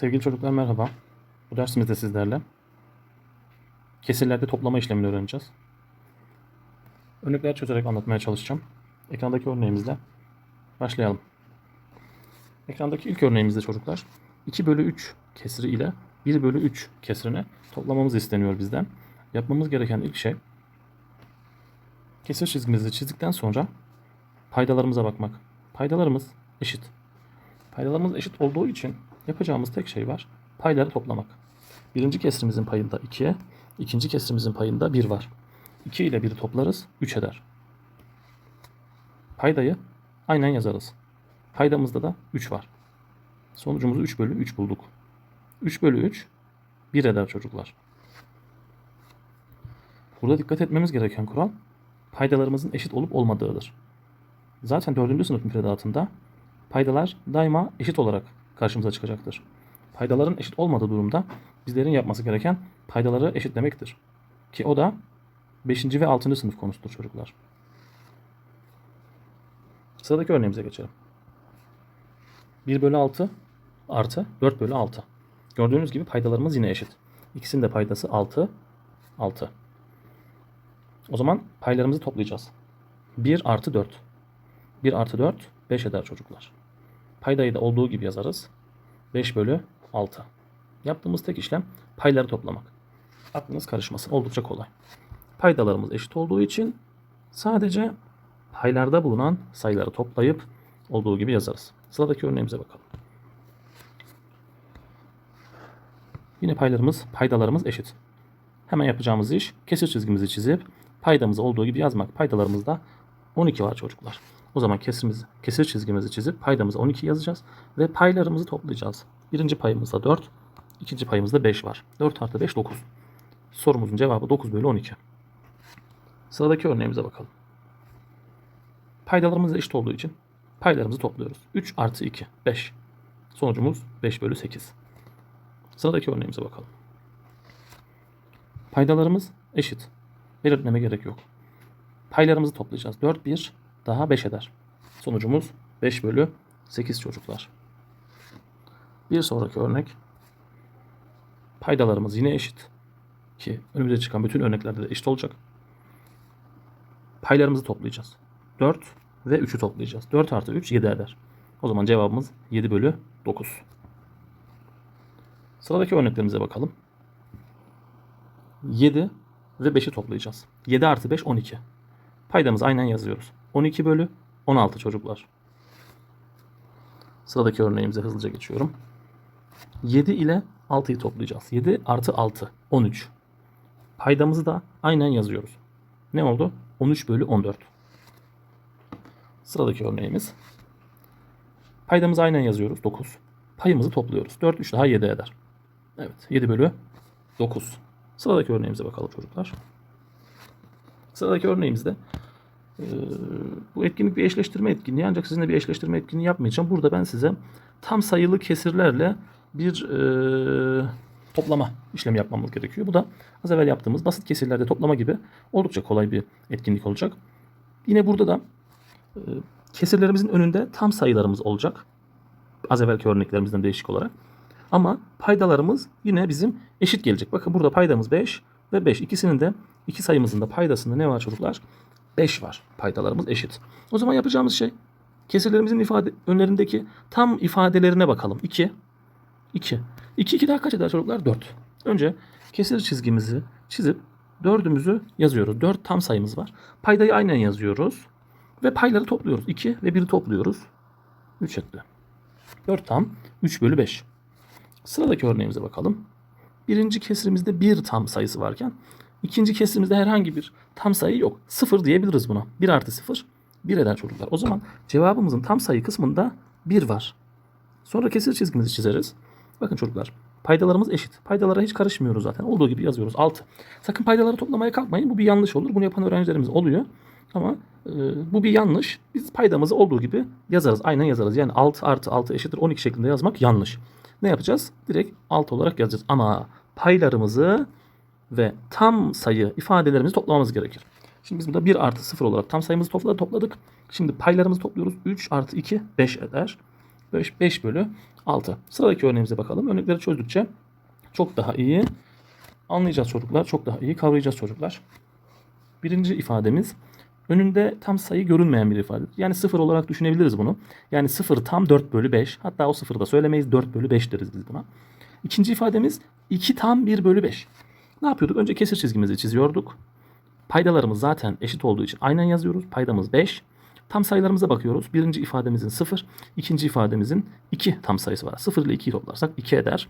Sevgili çocuklar merhaba. Bu dersimizde sizlerle kesirlerde toplama işlemini öğreneceğiz. Örnekler çözerek anlatmaya çalışacağım. Ekrandaki örneğimizle başlayalım. Ekrandaki ilk örneğimizde çocuklar 2 bölü 3 kesiri ile 1 bölü 3 kesirini toplamamız isteniyor bizden. Yapmamız gereken ilk şey kesir çizgimizi çizdikten sonra paydalarımıza bakmak. Paydalarımız eşit. Paydalarımız eşit olduğu için yapacağımız tek şey var. Payları toplamak. Birinci kesirimizin payında 2, ikinci kesirimizin payında 1 var. 2 ile 1'i toplarız, 3 eder. Paydayı aynen yazarız. Paydamızda da 3 var. Sonucumuzu 3 bölü 3 bulduk. 3 bölü 3 1 eder çocuklar. Burada dikkat etmemiz gereken kural paydalarımızın eşit olup olmadığıdır. Zaten 4. sınıf müfredatında paydalar daima eşit olarak karşımıza çıkacaktır. Paydaların eşit olmadığı durumda bizlerin yapması gereken paydaları eşitlemektir. Ki o da 5. ve 6. sınıf konusudur çocuklar. Sıradaki örneğimize geçelim. 1 bölü 6 artı 4 bölü 6. Gördüğünüz gibi paydalarımız yine eşit. İkisinin de paydası 6, 6. O zaman paylarımızı toplayacağız. 1 artı 4. 1 artı 4 5 eder çocuklar. Paydayı da olduğu gibi yazarız. 5 bölü 6. Yaptığımız tek işlem payları toplamak. Aklınız karışmasın. Oldukça kolay. Paydalarımız eşit olduğu için sadece paylarda bulunan sayıları toplayıp olduğu gibi yazarız. Sıradaki örneğimize bakalım. Yine paylarımız, paydalarımız eşit. Hemen yapacağımız iş kesir çizgimizi çizip paydamızı olduğu gibi yazmak. Paydalarımızda 12 var çocuklar. O zaman kesirimizi, kesir çizgimizi çizip paydamıza 12 yazacağız ve paylarımızı toplayacağız. Birinci payımızda 4, ikinci payımızda 5 var. 4 artı 5 9. Sorumuzun cevabı 9 bölü 12. Sıradaki örneğimize bakalım. Paydalarımız eşit olduğu için paylarımızı topluyoruz. 3 artı 2 5. Sonucumuz 5 bölü 8. Sıradaki örneğimize bakalım. Paydalarımız eşit. Belirtmeme gerek yok. Paylarımızı toplayacağız. 4 1 daha 5 eder. Sonucumuz 5 bölü 8 çocuklar. Bir sonraki örnek. Paydalarımız yine eşit. Ki önümüze çıkan bütün örneklerde de eşit olacak. Paylarımızı toplayacağız. 4 ve 3'ü toplayacağız. 4 artı 3 7 eder. O zaman cevabımız 7 bölü 9. Sıradaki örneklerimize bakalım. 7 ve 5'i toplayacağız. 7 artı 5 12. Paydamızı aynen yazıyoruz. 12 bölü 16 çocuklar. Sıradaki örneğimize hızlıca geçiyorum. 7 ile 6'yı toplayacağız. 7 artı 6 13. Paydamızı da aynen yazıyoruz. Ne oldu? 13 bölü 14. Sıradaki örneğimiz. Paydamızı aynen yazıyoruz. 9. Payımızı topluyoruz. 4 3 daha 7 eder. Evet 7 bölü 9. Sıradaki örneğimize bakalım çocuklar. Sıradaki örneğimizde e, bu etkinlik bir eşleştirme etkinliği ancak sizinle bir eşleştirme etkinliği yapmayacağım. Burada ben size tam sayılı kesirlerle bir e, toplama işlemi yapmamız gerekiyor. Bu da az evvel yaptığımız basit kesirlerde toplama gibi oldukça kolay bir etkinlik olacak. Yine burada da e, kesirlerimizin önünde tam sayılarımız olacak. Az evvelki örneklerimizden değişik olarak. Ama paydalarımız yine bizim eşit gelecek. Bakın burada paydamız 5 ve 5. İkisinin de iki sayımızın da paydasında ne var çocuklar? 5 var. Paydalarımız eşit. O zaman yapacağımız şey kesirlerimizin ifade önlerindeki tam ifadelerine bakalım. 2 2. 2 2 daha kaç eder çocuklar? 4. Önce kesir çizgimizi çizip dördümüzü yazıyoruz. 4 tam sayımız var. Paydayı aynen yazıyoruz. Ve payları topluyoruz. 2 ve 1'i topluyoruz. 3 etti. 4 tam 3 bölü 5. Sıradaki örneğimize bakalım. Birinci kesirimizde bir tam sayısı varken ikinci kesirimizde herhangi bir tam sayı yok. Sıfır diyebiliriz buna. 1 artı 0 1 eder çocuklar. O zaman cevabımızın tam sayı kısmında 1 var. Sonra kesir çizgimizi çizeriz. Bakın çocuklar paydalarımız eşit. Paydalara hiç karışmıyoruz zaten. Olduğu gibi yazıyoruz 6. Sakın paydaları toplamaya kalkmayın. Bu bir yanlış olur. Bunu yapan öğrencilerimiz oluyor. Ama e, bu bir yanlış. Biz paydamızı olduğu gibi yazarız. Aynen yazarız. Yani 6 artı 6 eşittir 12 şeklinde yazmak yanlış. Ne yapacağız? Direkt 6 olarak yazacağız. Ama paylarımızı ve tam sayı ifadelerimizi toplamamız gerekir. Şimdi biz burada 1 artı 0 olarak tam sayımızı topladık. topladık. Şimdi paylarımızı topluyoruz. 3 artı 2 5 eder. 5, 5 bölü 6. Sıradaki örneğimize bakalım. Örnekleri çözdükçe çok daha iyi anlayacağız çocuklar. Çok daha iyi kavrayacağız çocuklar. Birinci ifademiz önünde tam sayı görünmeyen bir ifade. Yani sıfır olarak düşünebiliriz bunu. Yani sıfır tam 4 bölü 5. Hatta o sıfırı da söylemeyiz. 4 bölü 5 deriz biz buna. İkinci ifademiz 2 tam 1 bölü 5. Ne yapıyorduk? Önce kesir çizgimizi çiziyorduk. Paydalarımız zaten eşit olduğu için aynen yazıyoruz. Paydamız 5. Tam sayılarımıza bakıyoruz. Birinci ifademizin 0, ikinci ifademizin 2 tam sayısı var. 0 ile 2'yi toplarsak 2 eder.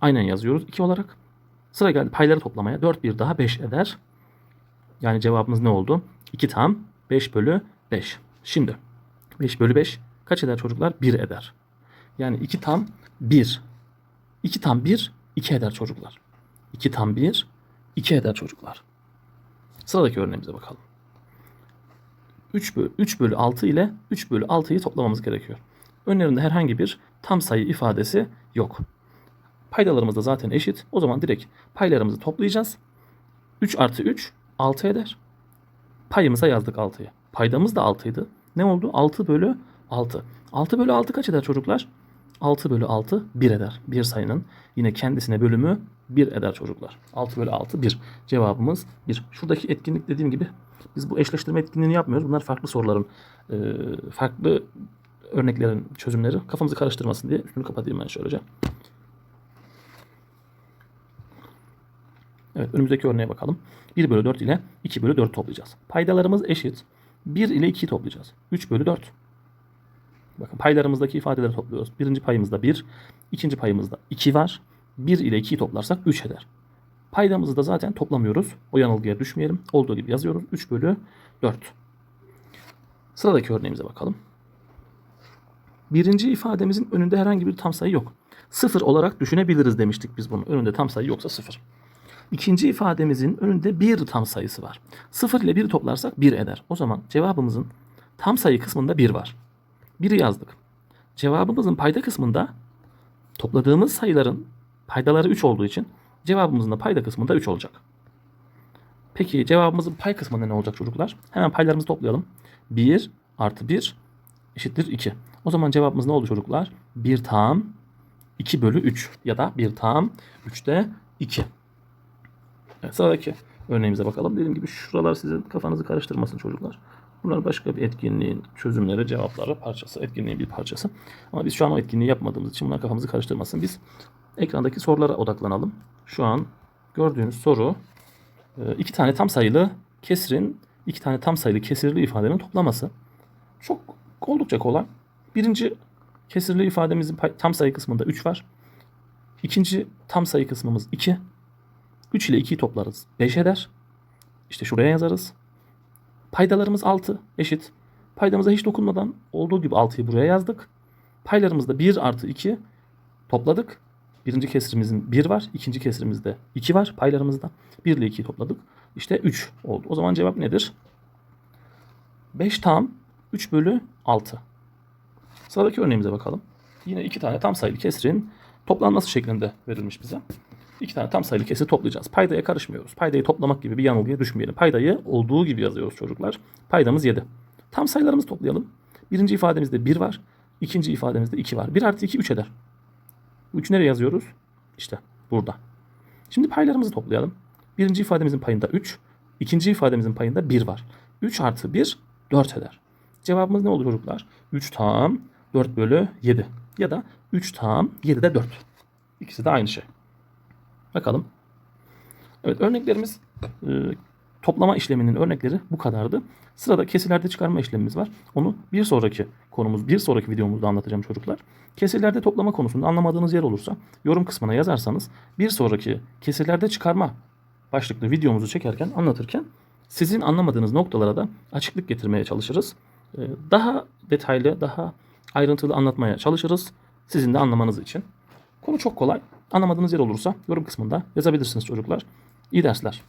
Aynen yazıyoruz 2 olarak. Sıra geldi payları toplamaya. 4 bir daha 5 eder. Yani cevabımız ne oldu? 2 tam 5 bölü 5. Şimdi 5 bölü 5 kaç eder çocuklar? 1 eder. Yani 2 tam 1. 2 tam 1 2 eder çocuklar. 2 tam 1 2 eder çocuklar. Sıradaki örneğimize bakalım. 3 bölü, 3 bölü 6 ile 3 bölü 6'yı toplamamız gerekiyor. Önlerinde herhangi bir tam sayı ifadesi yok. Paydalarımız da zaten eşit. O zaman direkt paylarımızı toplayacağız. 3 artı 3 6 eder. Payımıza yazdık 6'yı. Paydamız da 6 idi. Ne oldu? 6 bölü 6. 6 bölü 6 kaç eder çocuklar? 6 bölü 6 1 eder. Bir sayının yine kendisine bölümü 1 eder çocuklar. 6 bölü 6 1. Cevabımız 1. Şuradaki etkinlik dediğim gibi biz bu eşleştirme etkinliğini yapmıyoruz. Bunlar farklı soruların, e, farklı örneklerin çözümleri. Kafamızı karıştırmasın diye üstünü kapatayım ben şöylece. Evet önümüzdeki örneğe bakalım. 1 bölü 4 ile 2 bölü 4 toplayacağız. Paydalarımız eşit. 1 ile 2'yi toplayacağız. 3 bölü 4. Bakın paylarımızdaki ifadeleri topluyoruz. Birinci payımızda 1, ikinci payımızda 2 var. 1 ile 2'yi toplarsak 3 eder. Paydamızı da zaten toplamıyoruz. O yanılgıya düşmeyelim. Olduğu gibi yazıyoruz. 3 bölü 4. Sıradaki örneğimize bakalım. Birinci ifademizin önünde herhangi bir tam sayı yok. Sıfır olarak düşünebiliriz demiştik biz bunu. Önünde tam sayı yoksa sıfır. İkinci ifademizin önünde bir tam sayısı var. Sıfır ile 1 toplarsak 1 eder. O zaman cevabımızın tam sayı kısmında 1 var. 1'i yazdık. Cevabımızın payda kısmında topladığımız sayıların paydaları 3 olduğu için cevabımızın da payda kısmında 3 olacak. Peki cevabımızın pay kısmında ne olacak çocuklar? Hemen paylarımızı toplayalım. 1 artı 1 eşittir 2. O zaman cevabımız ne oldu çocuklar? 1 tam 2 bölü 3 ya da 1 tam 3'te 2. Evet, sıradaki örneğimize bakalım. Dediğim gibi şuralar sizin kafanızı karıştırmasın çocuklar. Bunlar başka bir etkinliğin çözümleri, cevapları parçası, etkinliğin bir parçası. Ama biz şu an o etkinliği yapmadığımız için bunlar kafamızı karıştırmasın. Biz ekrandaki sorulara odaklanalım. Şu an gördüğünüz soru e, iki tane tam sayılı kesirin, iki tane tam sayılı kesirli ifadenin toplaması. Çok oldukça kolay. Birinci kesirli ifademizin tam sayı kısmında 3 var. İkinci tam sayı kısmımız 2. 3 ile 2'yi toplarız. 5 eder. İşte şuraya yazarız. Paydalarımız 6 eşit. Paydamıza hiç dokunmadan olduğu gibi 6'yı buraya yazdık. Paylarımızda 1 artı 2 topladık. Birinci kesirimizin 1 var. ikinci kesirimizde 2 var paylarımızda. 1 ile 2'yi topladık. İşte 3 oldu. O zaman cevap nedir? 5 tam 3 bölü 6. Sıradaki örneğimize bakalım. Yine iki tane tam sayılı kesirin toplanması şeklinde verilmiş bize. İki tane tam sayılı kesir toplayacağız. Paydaya karışmıyoruz. Paydayı toplamak gibi bir yanılgıya düşmeyelim. Paydayı olduğu gibi yazıyoruz çocuklar. Paydamız 7. Tam sayılarımızı toplayalım. Birinci ifademizde 1 var. İkinci ifademizde 2 var. 1 artı 2 3 eder. 3 nereye yazıyoruz? İşte burada. Şimdi paylarımızı toplayalım. Birinci ifademizin payında 3. ikinci ifademizin payında 1 var. 3 artı 1 4 eder. Cevabımız ne olur çocuklar? 3 tam 4 bölü 7. Ya da 3 tam 7 de 4. İkisi de aynı şey. Bakalım. Evet örneklerimiz e, toplama işleminin örnekleri bu kadardı. Sırada kesirlerde çıkarma işlemimiz var. Onu bir sonraki konumuz, bir sonraki videomuzda anlatacağım çocuklar. Kesirlerde toplama konusunda anlamadığınız yer olursa yorum kısmına yazarsanız bir sonraki kesirlerde çıkarma başlıklı videomuzu çekerken, anlatırken sizin anlamadığınız noktalara da açıklık getirmeye çalışırız. E, Daha detaylı, daha ayrıntılı anlatmaya çalışırız. Sizin de anlamanız için. Konu çok kolay. Anlamadığınız yer olursa yorum kısmında yazabilirsiniz çocuklar. İyi dersler.